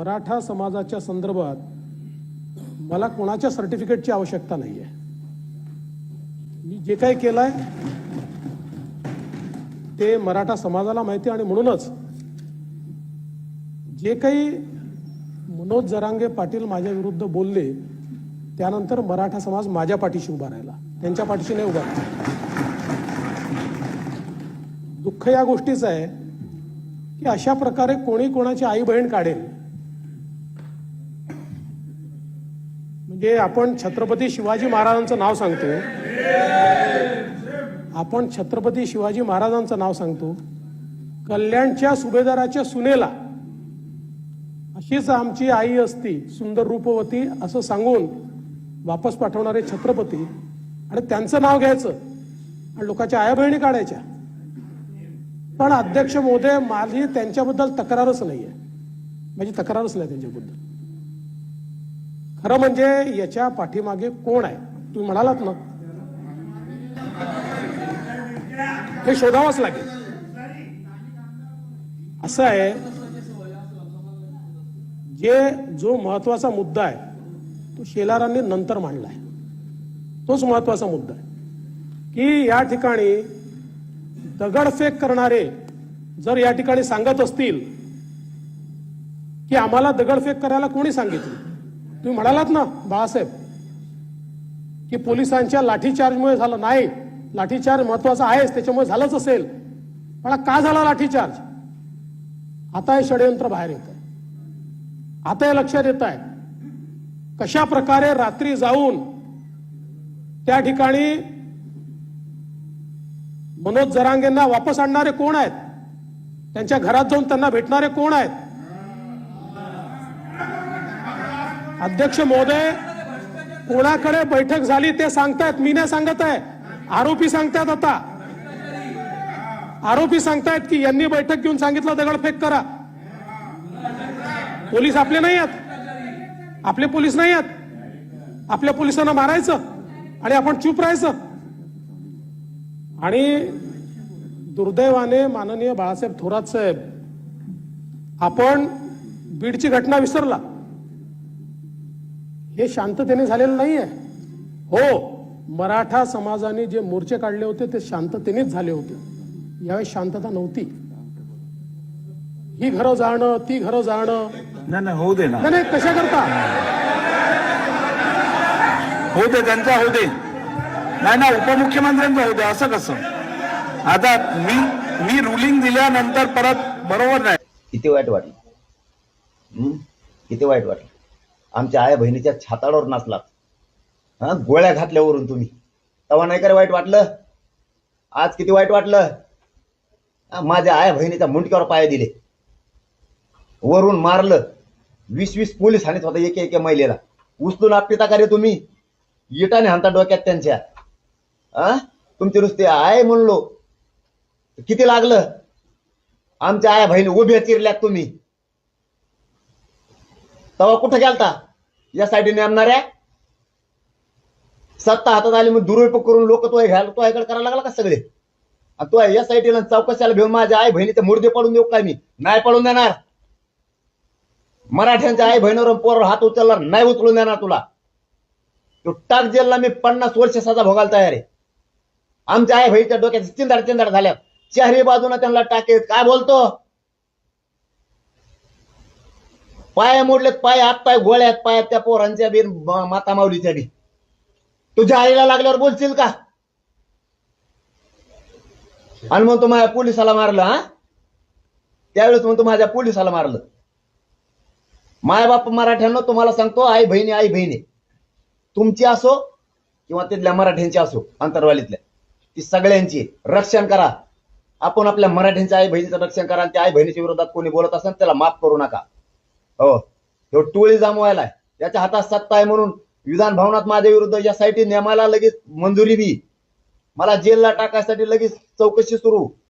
मराठा समाजाच्या संदर्भात मला कोणाच्या सर्टिफिकेटची आवश्यकता नाही आहे मी जे काही केलंय ते मराठा समाजाला माहिती आणि म्हणूनच जे काही मनोज जरांगे पाटील माझ्या विरुद्ध बोलले त्यानंतर मराठा समाज माझ्या पाठीशी उभा राहिला. त्यांच्या पाठीशी नाही उभा राहिला. दुःख या गोष्टीचं आहे की अशा प्रकारे कोणी कोणाची आई बहीण काढेल म्हणजे आपण छत्रपती शिवाजी महाराजांचं नाव सांगतो. आपण छत्रपती शिवाजी महाराजांचं नाव सांगतो. कल्याणच्या सुभेदाराच्या सुनेला अशीच आमची आई असती सुंदर रूपवती असं सांगून वापस पाठवणारे छत्रपती. आणि त्यांचं नाव घ्यायचं. आणि लोकांच्या आया बहिणी काढायच्या. पण अध्यक्ष महोदय माझी त्यांच्याबद्दल तक्रारच नाही आहे माझी तक्रारच नाही त्यांच्याबद्दल. खरं म्हणजे याच्या पाठीमागे कोण आहे? तुम्ही म्हणालात ना. हे शोधावंच लागेल. असं आहे जे जो महत्त्वाचा मुद्दा आहे तो शेलारांनी नंतर मांडला आहे. तोच महत्त्वाचा मुद्दा आहे. की या ठिकाणी दगडफेक करणारे जर या ठिकाणी सांगत असतील की आम्हाला दगडफेक करायला कोणी सांगितलं? तुम्ही म्हणालात ना बाळासाहेब की पोलिसांच्या लाठीचार्जमुळे झालं. नाही लाठीचार्ज महत्त्वाचा आहेच त्याच्यामुळे झालंच असेल. पण का झाला लाठीचार्ज? आता हे षडयंत्र बाहेर येत आहे. आता हे लक्षात येत आहे कशा प्रकारे रात्री जाऊन त्या ठिकाणी मनोज जरांगेंना वापस आणणारे कोण आहेत? त्यांच्या घरात जाऊन त्यांना भेटणारे कोण आहेत? अध्यक्ष महोदय कोणाकडे बैठक झाली ते सांगतायत मी नाही सांगत आहे. आरोपी सांगतायत आता. आरोपी सांगतायत की यांनी बैठक घेऊन सांगितलं दगडफेक करा. पोलीस आपले नाही आहेत. आपले पोलीस नाही आहेत. आपल्या पोलिसांना मारायचं आणि आपण चूप राहायचं. आणि दुर्दैवाने माननीय बाळासाहेब थोरात साहेब आपण बीडची घटना विसरला. हे शांततेने झालेलं नाहीये. हो. मराठा समाजाने जे मोर्चे काढले होते ते शांततेनेच झाले होते. यावेळी शांतता नव्हती. ही घरं जाणं ती घरं जाणं. नाही नाही होऊ दे ना. नाही नाही कशा करता. होऊ दे त्यांचा होऊ दे. नाही ना उपमुख्यमंत्र्यांचा होऊ दे असं कसं? आता मी मी रुलिंग दिल्यानंतर परत बरोबर नाही. किती वाईट वाटलं? किती वाईट वाटलं? आमच्या आया बहिणीच्या छाताडावर नाचलात. हा गोळ्या घातल्यावरून तुम्ही. तेव्हा नाही का रे वाईट वाटलं? आज किती वाईट वाटलं? माझ्या आया बहिणीच्या मुंडक्यावर पाय दिले. वरून मारलं. वीस वीस पोलीस हाणीत होता एके एके महिलेला. उचलून आपटिता का रे तुम्ही. इटाने हाणता डोक्यात त्यांच्या. आ तुमचे नुसते आय म्हणलो. किती लागलं? आमच्या आया बहिणी उभ्या चिरल्यात तुम्ही. तेव्हा कुठं गेलता? या साठी नेमणाऱ्या? सत्ता हातात आली मग दुरुपयोग करून लोक तो घ्यायला तो ह्याकडे करायला लागला का सगळे? आणि तो या साईटीला चौकशाला घेऊन माझ्या आई बहिणीचे मुर्दे पडून देऊ काय मी? नाही पडून देणार. मराठ्यांच्या आई बहिणीवर पोरावर हात उचलणार नाही उचलून देणार तुला. तो टाक जेलला मी पन्नास वर्ष सजा भोगायला तयार आहे. आमच्या आई बहिणीच्या डोक्यात चिंदाड चिंदाड झाल्या. चारही बाजूला त्यांना टाकेत काय बोलतो? पाय मोडलेत पाय हात पाय गोळ्यात पायात त्या पोरांच्या बी माता माऊलीच्या बी. तुझ्या आईला लागल्यावर बोलशील का? आणि म्हणतो माझ्या पोलिसाला मारलं हा? त्यावेळेस म्हणतो माझ्या पोलिसाला मारलं. माय बाप मराठ्यांना तुम्हाला सांगतो आई बहिणी आई बहिणी. तुमची असो किंवा तिथल्या मराठ्यांची असो अंतरवालीतल्या ती सगळ्यांची रक्षण करा. आपण आपल्या मराठ्यांच्या आई बहिणीचं रक्षण करा आणि त्या आई बहिणीच्या विरोधात कोणी बोलत असेल त्याला माफ करू नका. हो. तो टोळी जमवायलाय त्याच्या हातात सत्ता आहे म्हणून विधान भवनात माझ्या विरुद्ध यासाठी नेमायला लगेच मंजुरी बी. मला जेलला टाकायसाठी लगेच चौकशी सुरू.